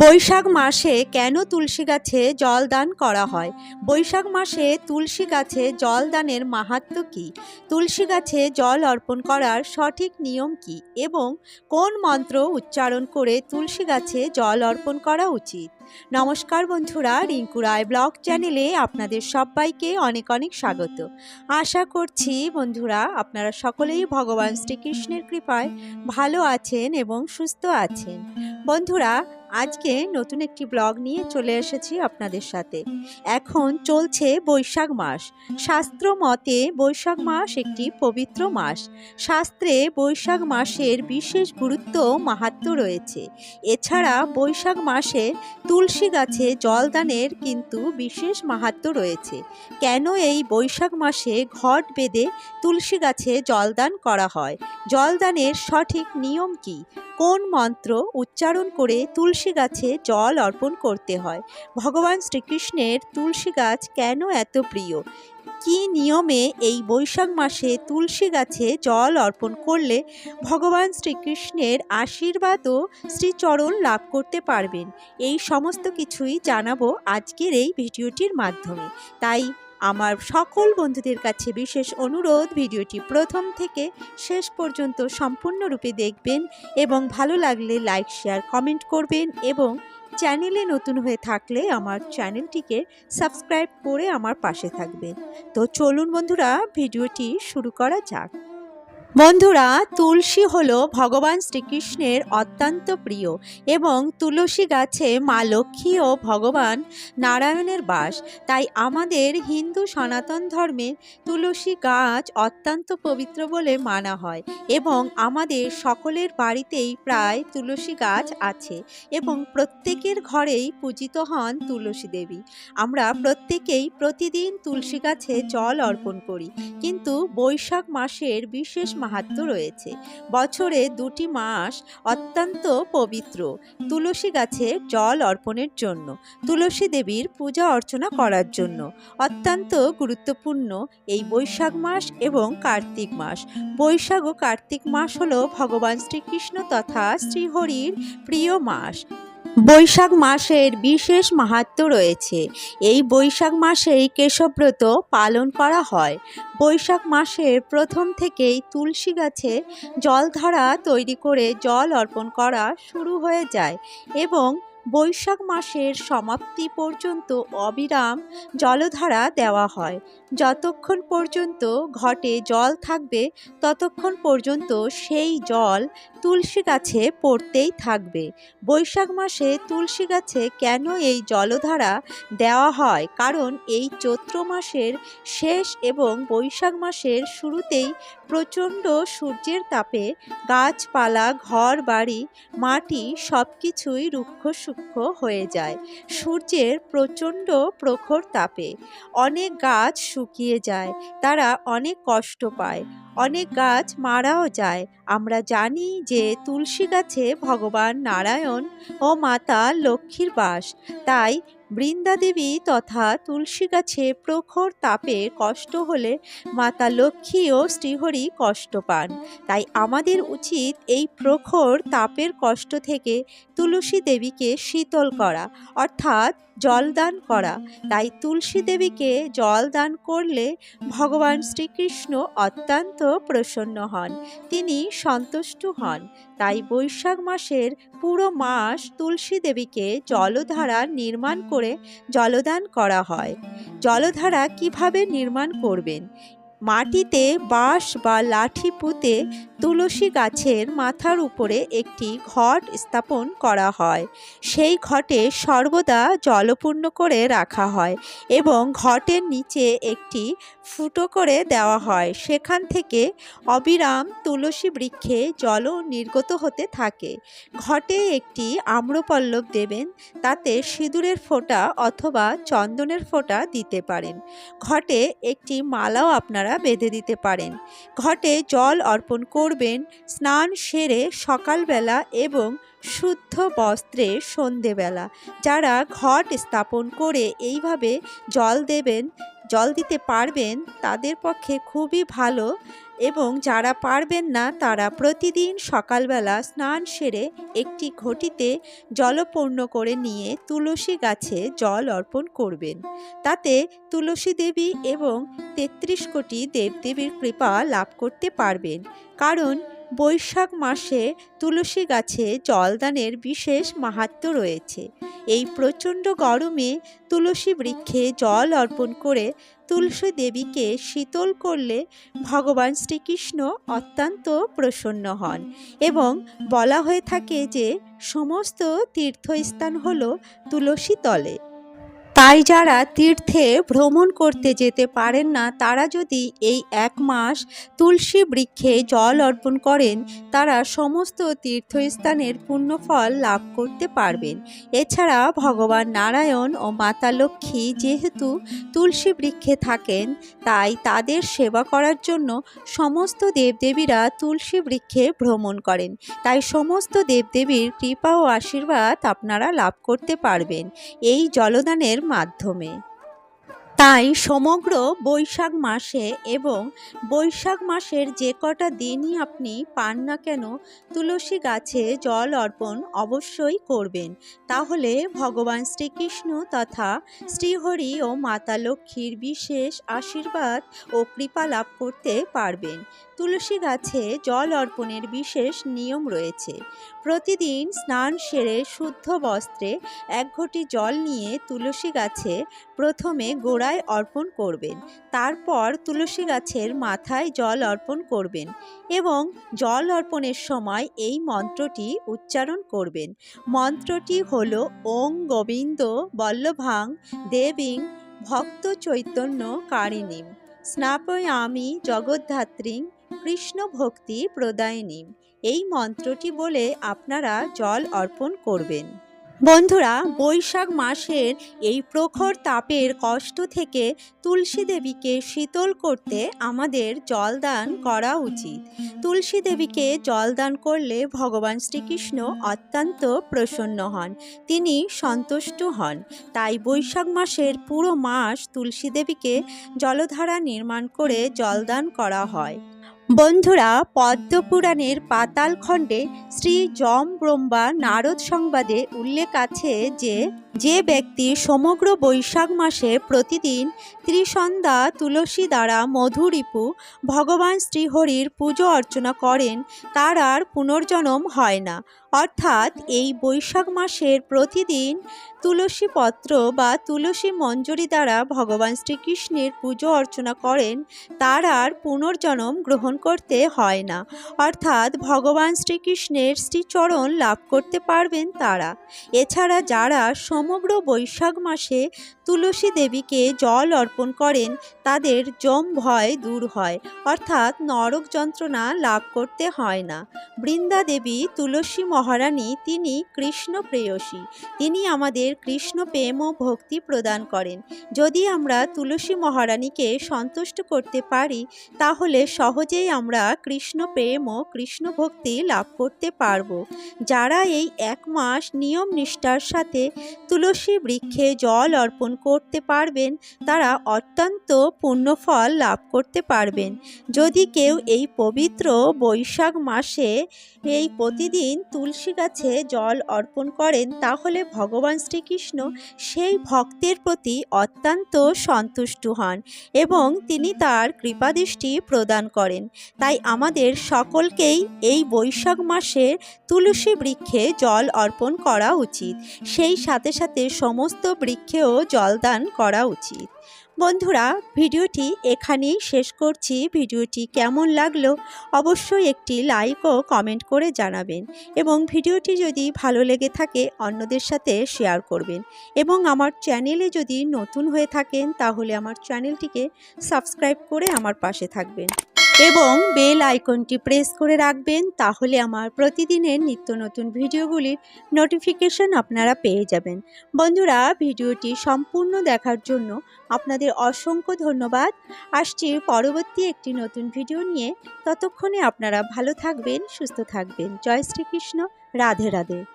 বৈশাখ মাসে কেন তুলসী গাছে জল দান করা হয়? বৈশাখ মাসে তুলসী গাছে জল দানের মাহাত্ম্য কী? তুলসী গাছে জল অর্পণ করার সঠিক নিয়ম কী? এবং কোন মন্ত্র উচ্চারণ করে তুলসী গাছে জল অর্পণ করা উচিত? নমস্কার বন্ধুরা, রিঙ্কু রায় ব্লগ চ্যানেলে আপনাদের সবাইকে অনেক অনেক স্বাগত। আশা করছি বন্ধুরা, আপনারা সকলেই ভগবান শ্রীকৃষ্ণের কৃপায় ভালো আছেন এবং সুস্থ আছেন। বন্ধুরা আজকে নতুন একটি ব্লগ নিয়ে চলে এসেছি আপনাদের সাথে। এখন চলছে বৈশাখ মাস। শাস্ত্র মতে বৈশাখ মাস একটি পবিত্র মাস। শাস্ত্রে বৈশাখ মাসের বিশেষ গুরুত্ব, মাহাত্ম্য রয়েছে। এছাড়া বৈশাখ মাসে তুলসী গাছে জলদানের কিন্তু বিশেষ মাহাত্ম্য রয়েছে। কেন এই বৈশাখ মাসে ঘট বেঁধে তুলসী গাছে জলদান করা হয়? জলদানের সঠিক নিয়ম কী? কোন মন্ত্র উচ্চারণ করে তুলসী গাছে জল অর্পণ করতে হয়? ভগবান শ্রীকৃষ্ণের তুলসী গাছ কেন এত প্রিয়? কী নিয়মে এই বৈশাখ মাসে তুলসী গাছে জল অর্পণ করলে ভগবান শ্রীকৃষ্ণের আশীর্বাদ ও শ্রীচরণ লাভ করতে পারবেন? এই সমস্ত কিছুই জানাব আজকের এই ভিডিওটির মাধ্যমে। তাই আমার সকল বন্ধুদের কাছে বিশেষ অনুরোধ, ভিডিওটি প্রথম থেকে শেষ পর্যন্ত সম্পূর্ণরূপে দেখবেন এবং ভালো লাগলে লাইক, শেয়ার, কমেন্ট করবেন এবং চ্যানেলে নতুন হয়ে থাকলে আমার চ্যানেলটিকে সাবস্ক্রাইব করে আমার পাশে থাকবেন। তো চলুন বন্ধুরা, ভিডিওটি শুরু করা যাক। বন্ধুরা, তুলসী হলো ভগবান শ্রীকৃষ্ণের অত্যন্ত প্রিয় এবং তুলসী গাছে মা লক্ষ্মী ও ভগবান নারায়ণের বাস। তাই আমাদের হিন্দু সনাতন ধর্মে তুলসী গাছ অত্যন্ত পবিত্র বলে মানা হয় এবং আমাদের সকলের বাড়িতেই প্রায় তুলসী গাছ আছে এবং প্রত্যেকের ঘরেই পূজিত হন তুলসী দেবী। আমরা প্রত্যেকেই প্রতিদিন তুলসী গাছে জল অর্পণ করি। কিন্তু বৈশাখ মাসের বিশেষ মাহাত্ম্য রয়েছে। বছরে দুটি মাস অত্যন্ত পবিত্র। তুলসী গাছে জল অর্পণের জন্য, তুলসী দেবীর পূজা অর্চনা করার জন্য। অত্যন্ত গুরুত্বপূর্ণ এই বৈশাখ মাস এবং কার্তিক মাস। বৈশাখ ও কার্তিক মাস হলো ভগবান শ্রীকৃষ্ণ তথা শ্রীহরির প্রিয় মাস। বৈশাখ মাসের বিশেষ মাহাত্ম রয়েছে। এই বৈশাখ মাসেই কেশব্রত পালন করা হয়। বৈশাখ মাসের প্রথম থেকেই তুলসী গাছে জলধারা তৈরি করে জল অর্পণ করা শুরু হয়ে যায় এবং বৈশাখ মাসের সমাপ্তি পর্যন্ত অবিরাম জলধারা দেওয়া হয়। যতক্ষণ পর্যন্ত ঘটে জল থাকবে, ততক্ষণ পর্যন্ত সেই জল তুলসী গাছে পড়তেই থাকবে। বৈশাখ মাসে তুলসী গাছে কেন এই জলধারা দেওয়া হয়? কারণ এই চৈত্র মাসের শেষ এবং বৈশাখ মাসের শুরুতেই প্রচণ্ড সূর্যের তাপে গাছপালা ঘর বাড়ি মাটি সব কিছুই রুক্ষ সূক্ষ্ম হয়ে যায়। সূর্যের প্রচণ্ড প্রখর তাপে অনেক গাছ শুকিয়ে যায়, তারা অনেক কষ্ট পায়। অনেক গাছ মারাও যায়। আমরা জানি যে তুলসী গাছে ভগবান নারায়ণ ও মাতা লক্ষ্মীর বাস। তাই বৃন্দা দেবী তথা তুলসী গাছে প্রখর তাপে কষ্ট হলে মাতা লক্ষ্মী ও শ্রীহরি কষ্ট পান। তাই আমাদের উচিত এই প্রখর তাপের কষ্ট থেকে তুলসী দেবীকে শীতল করা। অর্থাৎ জলদান করা। তাই তুলসী দেবীকে জল দান করলে ভগবান শ্রীকৃষ্ণ অত্যন্ত প্রসন্ন হন। তিনি সন্তুষ্ট হন। তাই বৈশাখ মাসের পুরো মাস তুলসী দেবীকে জলধারা নির্মাণ করে জলদান করা হয়। জলধারা কীভাবে নির্মাণ করবেন? মাটিতে বাঁশ বা লাঠি পুঁতে তুলসী গাছের মাথার উপরে একটি ঘট স্থাপন করা হয়। সেই ঘটে সর্বদা জলপূর্ণ করে রাখা হয় এবং ঘটের নিচে একটি ফুটো করে দেওয়া হয়। সেখান থেকে অবিরাম তুলসী বৃক্ষে জল নির্গত হতে থাকে। ঘটে একটি আম্রপল্লব দেবেন, তাতে সিঁদুরের ফোঁটা অথবা চন্দনের ফোঁটা দিতে পারেন। ঘটে একটি মালাও আপনারা বেঁধে দিতে পারেন। ঘটে জল অর্পণ করবেন, স্নান সেরে সকালবেলা এবং শুদ্ধ বস্ত্রে সন্ধেবেলা। যারা ঘট স্থাপন করে এইভাবে জল দেবেন জল দিতে পারবেন তাদের পক্ষে খুবই ভালো এবং যারা পারবেন না, তারা প্রতিদিন সকালবেলা স্নান সেরে একটি ঘটিতে জলপূর্ণ করে নিয়ে তুলসী গাছে জল অর্পণ করবেন। তাতে তুলসী দেবী এবং তেত্রিশ কোটি দেবদেবীর কৃপা লাভ করতে পারবেন। কারণ বৈশাখ মাসে তুলসী গাছে জলদানের বিশেষ মাহাত্ম্য রয়েছে। এই প্রচণ্ড গরমে তুলসী বৃক্ষে জল অর্পণ করে তুলসী দেবীকে শীতল করলে ভগবান শ্রীকৃষ্ণ অত্যন্ত প্রসন্ন হন এবং বলা হয়ে থাকে যে সমস্ত তীর্থস্থান হল তুলসী তলে। তাই যারা তীর্থে ভ্রমণ করতে যেতে পারেন না, তারা যদি এই এক মাস তুলসী বৃক্ষে জল অর্পণ করেন, তারা সমস্ত তীর্থস্থানের পুণ্যফল লাভ করতে পারবেন। এছাড়া ভগবান নারায়ণ ও মাতা লক্ষ্মী যেহেতু তুলসী বৃক্ষে থাকেন, তাই তাদের সেবা করার জন্য সমস্ত দেবদেবীরা তুলসী বৃক্ষে ভ্রমণ করেন। তাই সমস্ত দেবদেবীর কৃপা ও আশীর্বাদ আপনারা লাভ করতে পারবেন। এই জলদানের মাধ্যমে। তাই সমগ্র বৈশাখ মাসে এবং বৈশাখ মাসের যে কটা দিনই আপনি পান না কেন, তুলসী গাছে জল অর্পণ অবশ্যই করবেন। তাহলে ভগবান শ্রীকৃষ্ণ তথা শ্রীহরি ও মাতা লক্ষ্মীর বিশেষ আশীর্বাদ ও কৃপা লাভ করতে পারবেন। তুলসী গাছে জল অর্পণের বিশেষ নিয়ম রয়েছে। প্রতিদিন স্নান সেরে শুদ্ধ বস্ত্রে এক ঘটি জল নিয়ে তুলসী গাছে প্রথমে গোড়ায় অর্পণ করবেন। তারপর তুলসী গাছের মাথায় জল অর্পণ করবেন এবং জল অর্পণের সময় এই মন্ত্রটি উচ্চারণ করবেন। মন্ত্রটি হল ওং গোবিন্দ বল্লভাং দেবীং ভক্ত চৈতন্য কারিণীম। স্নাপয়ামি জগদ্ধাত্রীং কৃষ্ণ ভক্তি প্রদায়িনী। এই মন্ত্রটি বলে আপনারা জল অর্পণ করবেন। বন্ধুরা, বৈশাখ মাসের এই প্রখর তাপের কষ্ট থেকে তুলসী দেবীকে শীতল করতে আমাদের জলদান করা উচিত। তুলসী দেবীকে জলদান করলে ভগবান শ্রীকৃষ্ণ অত্যন্ত প্রসন্ন হন, তিনি সন্তুষ্ট হন। তাই বৈশাখ মাসের পুরো মাস তুলসী দেবীকে জলধারা নির্মাণ করে জলদান করা হয়। বন্ধুরা পদ্মপুরাণের পাতাল খণ্ডে শ্রী যম ব্রহ্মা নারদ সংবাদে উল্লেখ আছে যে যে ব্যক্তি সমগ্র বৈশাখ মাসে প্রতিদিন ত্রিসন্ধ্যা তুলসী দ্বারা মধুরিপু ভগবান শ্রীহরির পুজো অর্চনা করেন, তার আর পুনর্জন্ম হয় না। অর্থাৎ এই বৈশাখ মাসের প্রতিদিন তুলসী পত্র বা তুলসী মঞ্জরি দ্বারা ভগবান শ্রীকৃষ্ণের পুজো অর্চনা করেন, তার আর পুনর্জন্ম গ্রহণ করতে হয় না। অর্থাৎ ভগবান শ্রীকৃষ্ণের শ্রীচরণ লাভ করতে পারবেন তারা। এছাড়া যারা সমগ্র বৈশাখ মাসে তুলসী দেবীকে জল অর্পণ করেন, তাদের যম ভয় দূর হয়, অর্থাৎ নরক যন্ত্রণা লাভ করতে হয় না। বৃন্দা দেবী তুলসী মহারানী, তিনি কৃষ্ণ প্রেয়সী তিনি আমাদের কৃষ্ণ প্রেম ও ভক্তি প্রদান করেন। যদি আমরা তুলসী মহারানীকে সন্তুষ্ট করতে পারি, তাহলে সহজেই আমরা কৃষ্ণ প্রেম ও কৃষ্ণ ভক্তি লাভ করতে পারব। যারা এই এক মাস নিয়ম নিষ্ঠার সাথে তুলসী বৃক্ষে জল অর্পণ করতে পারবেন, তারা অত্যন্ত পুণ্যফল লাভ করতে পারবেন। যদি কেউ এই পবিত্র বৈশাখ মাসে এই প্রতিদিন তুলসী গাছে জল অর্পণ করেন, তাহলে ভগবান শ্রীকৃষ্ণ সেই ভক্তের প্রতি অত্যন্ত সন্তুষ্ট হন এবং তিনি তার কৃপাদৃষ্টি প্রদান করেন। তাই আমাদের সকলকেই এই বৈশাখ মাসে তুলসী বৃক্ষে জল অর্পণ করা উচিত। সেই সাথে সাথে সমস্ত বৃক্ষেও জলদান করা উচিত। বন্ধুরা, ভিডিওটি এখানেই শেষ করছি। ভিডিওটি কেমন লাগল অবশ্যই একটি লাইক ও কমেন্ট করে জানাবেন এবং ভিডিওটি যদি ভালো লেগে থাকে অন্যদের সাথে শেয়ার করবেন এবং আমার চ্যানেলে যদি নতুন হয়ে থাকেন তাহলে আমার চ্যানেলটিকে সাবস্ক্রাইব করে আমার পাশে থাকবেন। এবং বেল আইকনটি প্রেস করে রাখবেন, তাহলে আমার প্রতিদিনের নিত্য নতুন ভিডিওগুলির নোটিফিকেশন আপনারা পেয়ে যাবেন। বন্ধুরা, ভিডিওটি সম্পূর্ণ দেখার জন্য আপনাদের অসংখ্য ধন্যবাদ। আসছি পরবর্তী একটি নতুন ভিডিও নিয়ে। ততক্ষণে আপনারা ভালো থাকবেন, সুস্থ থাকবেন। জয় শ্রীকৃষ্ণ। রাধে রাধে।